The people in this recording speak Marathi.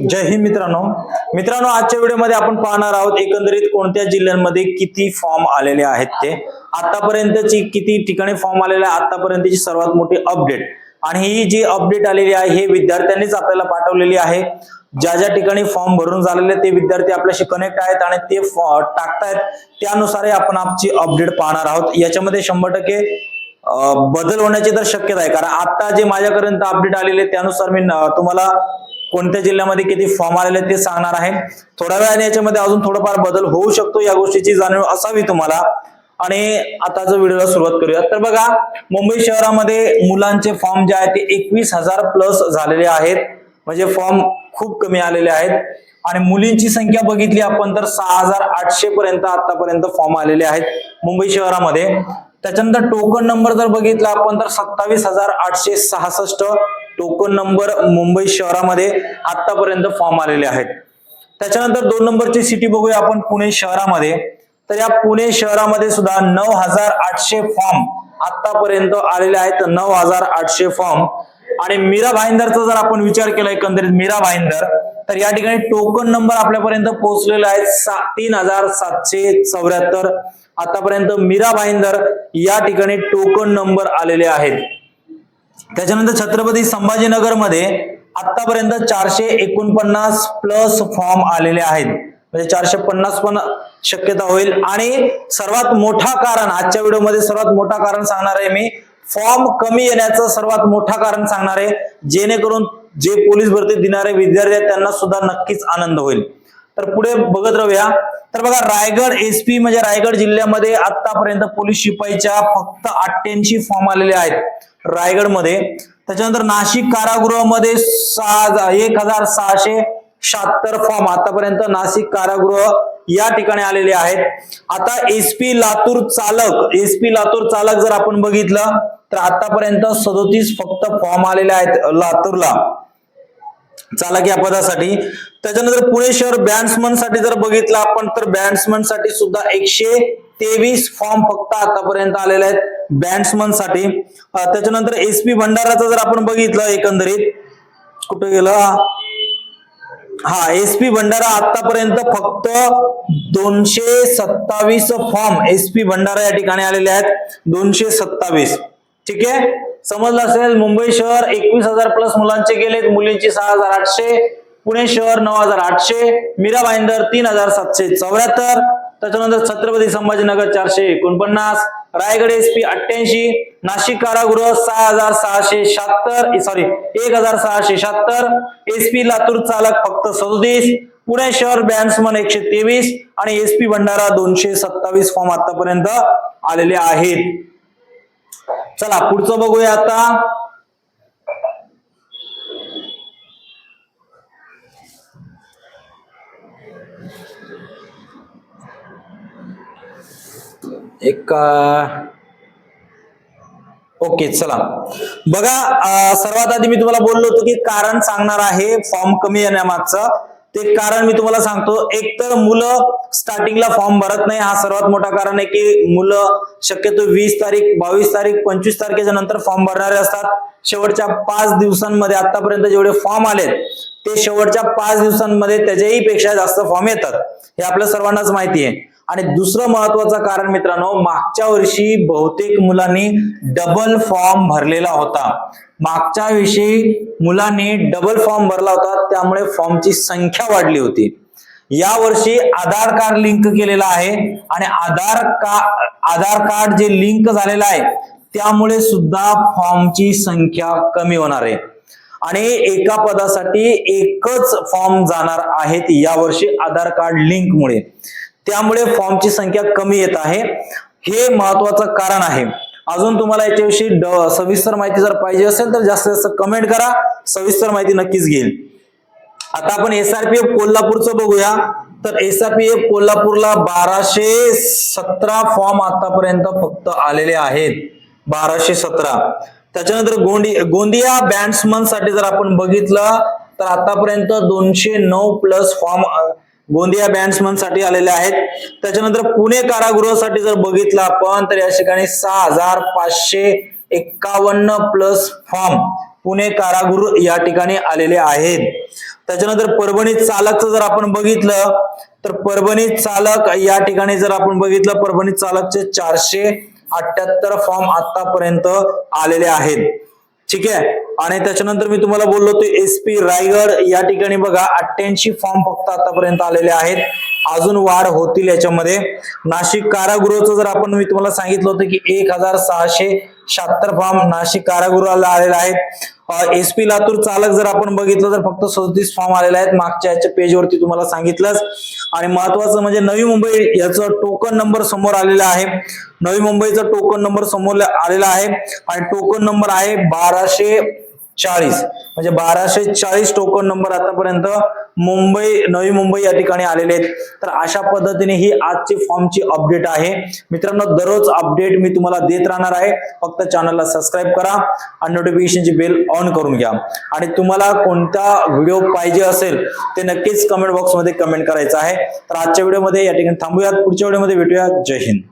जय हिंद मित्रांनो. मित्रांनो आजच्या व्हिडिओमध्ये आपण पाहणार आहोत एकंदरीत कोणत्या जिल्ह्यांमध्ये किती फॉर्म आलेले आहेत ते. आतापर्यंतची किती ठिकाणी फॉर्म आलेले आहे आतापर्यंतची सर्वात मोठी अपडेट आणि ही जी अपडेट आलेली आहे हे विद्यार्थ्यांनीच आपल्याला पाठवलेली आहे. ज्या ज्या ठिकाणी फॉर्म भरून झालेले ते विद्यार्थी आपल्याशी कनेक्ट आहेत आणि ते टाकतायत त्यानुसार आपण आपची अपडेट पाहणार आहोत. याच्यामध्ये शंभर टक्के बदल होण्याची तर शक्यता आहे. कारण आता जे माझ्यापर्यंत अपडेट आलेले त्यानुसार मी तुम्हाला कोणत्या जिल्ह्यामध्ये किती फॉर्म आलेले आहेत ते सांगणार आहे. थोड्या वेळाने याच्यामध्ये अजून थोडंफार बदल होऊ शकतो या गोष्टीची जाणीव असावी तुम्हाला. आणि आताच व्हिडिओला सुरुवात करूया. तर बघा मुंबई शहरामध्ये मुलांचे फॉर्म जे आहेत ते एकवीस हजार प्लस झालेले आहेत. म्हणजे फॉर्म खूप कमी आलेले आहेत. आणि मुलींची संख्या बघितली आपण तर सहा हजार आठशे पर्यंत आतापर्यंत फॉर्म आलेले आहेत मुंबई शहरामध्ये. त्याच्यानंतर टोकन नंबर जर बघितला आपण तर सत्तावीस हजार आठशे सहासष्ट टोकन नंबर मुंबई शहरामध्ये आतापर्यंत फॉर्म आलेले आहेत. त्याच्यानंतर दोन नंबरची सिटी बघूया आपण पुणे शहरामध्ये. तर या पुणे शहरामध्ये सुद्धा नऊ हजार आठशे फॉर्म आतापर्यंत आलेले आहेत. नऊ हजार आठशे फॉर्म आणि मीरा भाईंदरचा जर आपण विचार केला एकंदरीत मीरा भाईंदर तर या ठिकाणी टोकन नंबर आपल्यापर्यंत पोहोचलेला आहे सा- तीन हजार सातशे चौऱ्याहत्तर. आतापर्यंत मीरा भाईंदर या ठिकाणी टोकन नंबर आलेले आहेत. त्याच्यानंतर छत्रपती संभाजीनगरमध्ये आतापर्यंत चारशे एकोणपन्नास प्लस फॉर्म आलेले आहेत. म्हणजे चारशे पन्नास पण शक्यता होईल. आणि सर्वात मोठा कारण आजच्या व्हिडिओमध्ये सर्वात मोठा कारण सांगणार आहे मी फॉर्म कमी येण्याचं सर्वात मोठा कारण सांगणार आहे. जेणेकरून जे पोलीस भरती देणारे विद्यार्थी आहेत त्यांना सुद्धा नक्कीच आनंद होईल. तर पुढे बघत राहूया. तर बघा रायगड एसपी म्हणजे रायगड जिल्ह्यामध्ये आतापर्यंत पोलीस शिपाईच्या फक्त अठ्ठ्याऐंशी फॉर्म आलेले आहेत रायगडमध्ये. त्याच्यानंतर नाशिक कारागृहामध्ये सहा एक हजार सहाशे शहात्तर फॉर्म आतापर्यंत नाशिक कारागृह या ठिकाणी आलेले आहेत. आता एसपी लातूर चालक एसपी लातूर चालक जर आपण बघितलं तर आतापर्यंत सदोतीस फक्त फॉर्म आलेले आहेत लातूरला. चालक या पदासाठी त्याच्यानंतर पुणे शहर बॅट्समनसाठी जर बघितलं आपण तर बॅट्समनसाठी सुद्धा एकशे तेवीस फॉर्म फक्त आतापर्यंत आलेले आहेत बॅट्समनसाठी. त्याच्यानंतर एस पी भंडाराचं जर आपण बघितलं एकंदरीत कुठे गेलं? हा एसपी भंडारा आतापर्यंत फक्त दोनशे सत्तावीस फॉर्म एसपी भंडारा या ठिकाणी आलेले आहेत. दोनशे सत्तावीस. ठीक आहे? समजलं असेल मुंबई शहर एकवीस हजार प्लस मुलांचे गेलेत. मुलींची सहा हजार आठशे पुणे शहर नऊ हजार आठशे मीरा भाईंदर तीन हजार सातशे चौऱ्याहत्तर त्याच्यानंतर छत्रपती संभाजीनगर चारशे एकोणपन्नास रायगड एसपी अठ्ठ्याऐंशी नाशिक कारागृह सहा हजार सहाशे शहात्तर सॉरी एक हजार सहाशे शहात्तर एसपी लातूर चालक फक्त सदोतीस पुणे शहर बॅन्समन एकशे तेवीस आणि एसपी भंडारा दोनशे सत्तावीस फॉर्म आतापर्यंत आलेले आहेत. चला पुढचं बघूया आता. एक ओके चला. बघा सर्वात आधी मी तुम्हाला बोललो होतो की कारण सांगणार आहे फॉर्म कमी येण्यामागचं. ते कारण मी तुम्हाला सांगतो एक तर मुलं स्टार्टिंगला फॉर्म भरत नाही. हा सर्वात मोठा कारण आहे की मुलं शक्यतो वीस तारीख बावीस तारीख पंचवीस तारखेच्या नंतर फॉर्म भरणारे असतात. शेवटच्या पाच दिवसांमध्ये आतापर्यंत जेवढे फॉर्म आलेत ते शेवटच्या पाच दिवसांमध्ये त्याच्याही पेक्षा जास्त फॉर्म येतात. हे आपल्या सर्वांनाच माहिती आहे. आणि दुसरं महत्वाचं कारण मित्रांनो मागच्या वर्षी बहुतेक मुलांनी डबल फॉर्म भरलेला होता. मागच्या वर्षी मुलांनी डबल फॉर्म भरला होता त्यामुळे फॉर्मची संख्या वाढली होती. या वर्षी आधार कार्ड लिंक केलेला आहे आणि आधार का आधार कार्ड जे लिंक झालेलं आहे त्यामुळे सुद्धा फॉर्मची संख्या कमी होणार आहे. आणि एका पदासाठी एकच फॉर्म जाणार आहेत यावर्षी आधार कार्ड लिंकमुळे त्यामुळे फॉर्मची संख्या कमी येत आहे. हे महत्वाचं कारण आहे. अजून तुम्हाला याच्याविषयी सविस्तर माहिती जर पाहिजे असेल तर जास्तीत जास्त कमेंट करा. सविस्तर माहिती नक्कीच घेईल. आता आपण एसआरपीएफ कोल्हापूरचं बघूया. तर एसआरपीएफ कोल्हापूरला बाराशे सतरा फॉर्म आतापर्यंत फक्त आलेले आहेत. बाराशे सतरा. त्याच्यानंतर गोंदी गोंदिया बॅट्समनसाठी जर आपण बघितलं तर आतापर्यंत दोनशे नऊ प्लस फॉर्म गोंदिया बॅट्समनसाठी आलेले आहेत. त्याच्यानंतर पुणे कारागृहासाठी जर बघितलं आपण तर या ठिकाणी सहा हजार पाचशे एक्कावन्न प्लस फॉर्म पुणे कारागृह या ठिकाणी आलेले आहेत. त्याच्यानंतर परभणी चालकचं जर आपण बघितलं तर परभणी चालक या ठिकाणी जर आपण बघितलं परभणी चालकचे चारशे अठ्याहत्तर फॉर्म आतापर्यंत आलेले आहेत. ठीक आहे? आणि त्याच्यानंतर मी तुम्हाला बोललो होतो एस पी रायगड या ठिकाणी बघा अठ्ठ्याऐंशी फॉर्म फक्त आतापर्यंत आलेले आहेत. अजून वाढ होतील याच्यामध्ये. नाशिक कारागृहाचं जर आपण मी तुम्हाला सांगितलं होतं की एक हजार सहाशे शहात्तर फॉर्म नाशिक कारागृहाला आलेले आहेत. एस पी लातूर चालक जर आपण बघितलं तर फक्त सदतीस फॉर्म आलेले आहेत. मागच्या याच्या पेजवरती तुम्हाला सांगितलंच. आणि महत्वाचं म्हणजे नवी मुंबई याचं टोकन नंबर समोर आलेला आहे. नवी मुंबईचा टोकन नंबर समोर आलेला आहे. आणि टोकन नंबर आहे बाराशे चाळीस. म्हणजे बाराशे चाळीस टोकन नंबर आतापर्यंत मुंबई नवी मुंबई या ठिकाणी आलेले आहेत. तर अशा पद्धतीने ही आजची फॉर्मची अपडेट आहे. मित्रांनो दररोज अपडेट मी तुम्हाला देत राहणार आहे. फक्त चॅनलला सबस्क्राईब करा आणि नोटिफिकेशनची बेल ऑन करून घ्या. आणि तुम्हाला कोणता व्हिडिओ पाहिजे असेल ते नक्कीच कमेंट बॉक्समध्ये कमेंट करायचं आहे. तर आजच्या व्हिडिओमध्ये या ठिकाणी थांबूयात. पुढच्या व्हिडिओमध्ये भेटूया जय हिंद.